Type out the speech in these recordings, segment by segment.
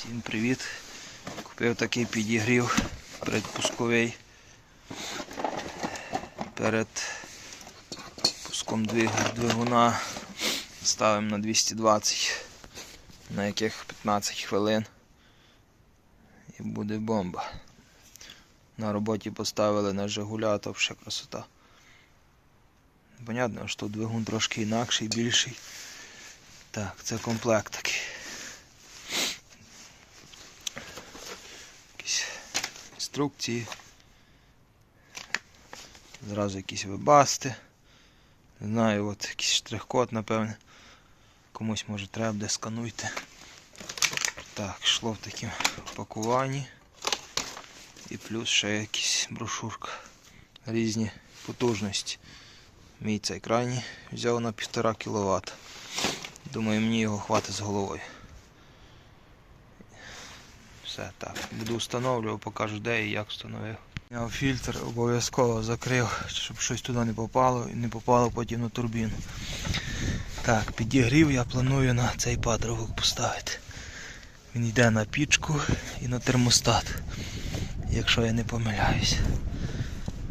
Всім привіт! Купив такий підігрів передпусковий перед пуском двигуна ставимо на 220, на яких 15 хвилин і буде бомба. На роботі поставили на Жигуля, то ще красота. Понятно, що двигун трошки інакший, більший. Так, це комплект такий. якісь інструкції. Зразу якісь вебасти. Не знаю, от якийсь штрих-код, напевне. Комусь може треба буде скануйте. Так, йшло в такому пакуванні. І плюс ще якісь брошурка. Різні потужності. Мій цей крайній взяв на 1,5 кВт. Думаю, мені його хватить з головою. Все так. Буду встановлювати, покажу де і як встановив. Я фільтр обов'язково закрив, щоб щось туди не попало і не попало потім на турбіну. Так, підігрів я планую на цей патрубок поставити. Він йде на пічку і на термостат, якщо я не помиляюсь.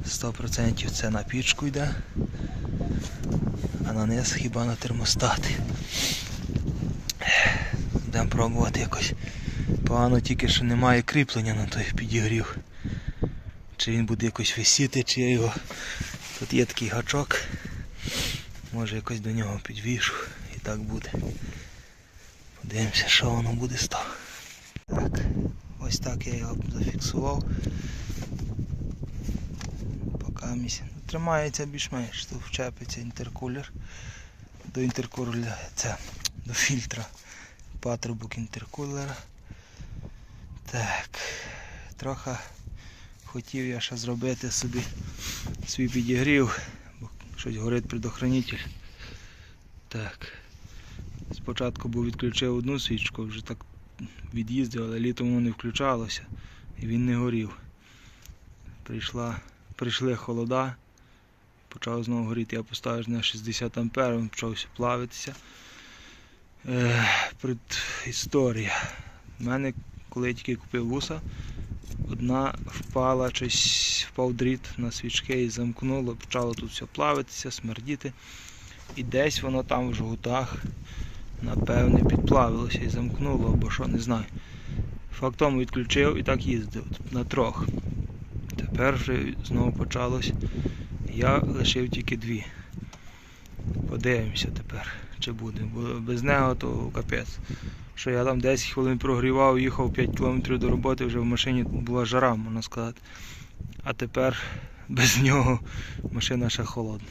100% це на пічку йде, а на низ хіба на термостат. Будемо пробувати якось. Погано тільки що немає кріплення на той підігрів. Чи він буде якось висіти, чи я його. Тут є такий гачок. Може якось до нього підвішу і так буде. Подивимося, що воно буде з того. Так, ось так я його зафіксував. Поки місяць. Тримається більш-менш, тут вчепиться інтеркулер. До інтеркулера це до фільтра. Патрубок інтеркулера. Так, трохи хотів я ще зробити собі свій підігрів, бо щось горить предохранитель. Так. Спочатку був відключив одну свічку, вже так від'їздив, але літом воно не включалося і він не горів. Прийшла, прийшли холода, почав знову горіти. Я поставив на 60 ампер, він почався плавитися. Е, предісторія. У мене коли я тільки купив вуса, одна впала, щось впав дріт на свічки і замкнуло, почало тут все плавитися, смердіти. І десь воно там в жгутах, напевне, підплавилося і замкнуло, або що, не знаю. Фактом відключив і так їздив на трьох. Тепер вже знову почалось. Я лишив тільки дві. Подивимося тепер, чи буде. Бо без нього то капець що я там 10 хвилин прогрівав, їхав 5 км до роботи, вже в машині була жара, можна сказати. А тепер без нього машина ще холодна.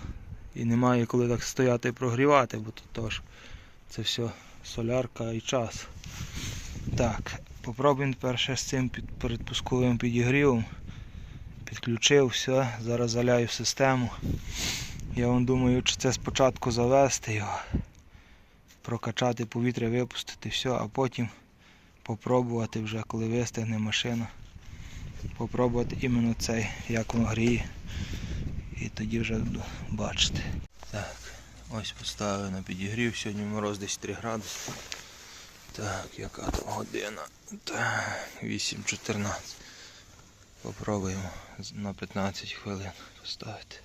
І немає коли так стояти і прогрівати, бо тут теж це все солярка і час. Так, попробуємо тепер ще з цим передпусковим підігрівом. Підключив все, зараз заляю в систему. Я вам думаю, чи це спочатку завести його прокачати повітря, випустити все, а потім попробувати вже, коли вистигне машина. Попробувати іменно цей, як воно гріє. І тоді вже буду бачити. Так, ось поставив на підігрів, сьогодні мороз десь 3 градуси. Так, яка там година? Так, 8.14. Попробуємо на 15 хвилин поставити.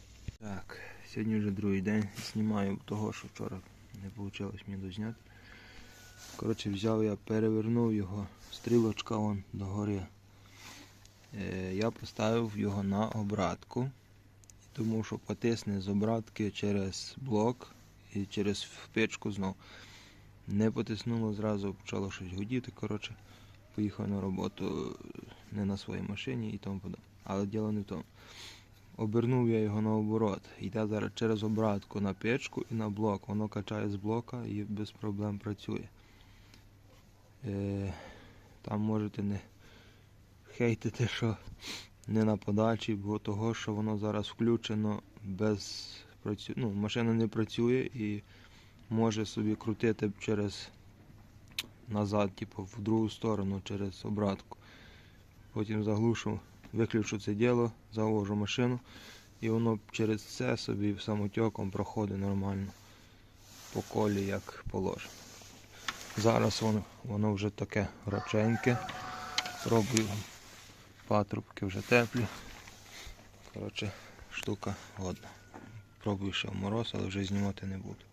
Так, сьогодні вже другий день. Знімаю того, що вчора не вийшло мені дозняти. Коротше, взяв я, перевернув його, стрілочка вон догори. Е, я поставив його на обратку. Тому що потисне з обратки через блок і через впичку знов. Не потиснуло, зразу почало щось гудіти. Коротше, поїхав на роботу не на своїй машині і тому подобне. Але діло не в тому. Обернув я його наоборот. Йде зараз через обратку на печку і на блок. Воно качає з блока і без проблем працює. Е, Там можете не хейтити, що не на подачі, бо того, що воно зараз включено без працю... ну, машина не працює і може собі крутити через назад, типу в другу сторону через обратку. Потім заглушу виключу це діло, завожу машину і воно через це собі самотеком проходить нормально по колі як положено. Зараз воно, воно вже таке раченьке. Пробую. Патрубки вже теплі. Коротше, штука годна. Пробую ще в мороз, але вже знімати не буду.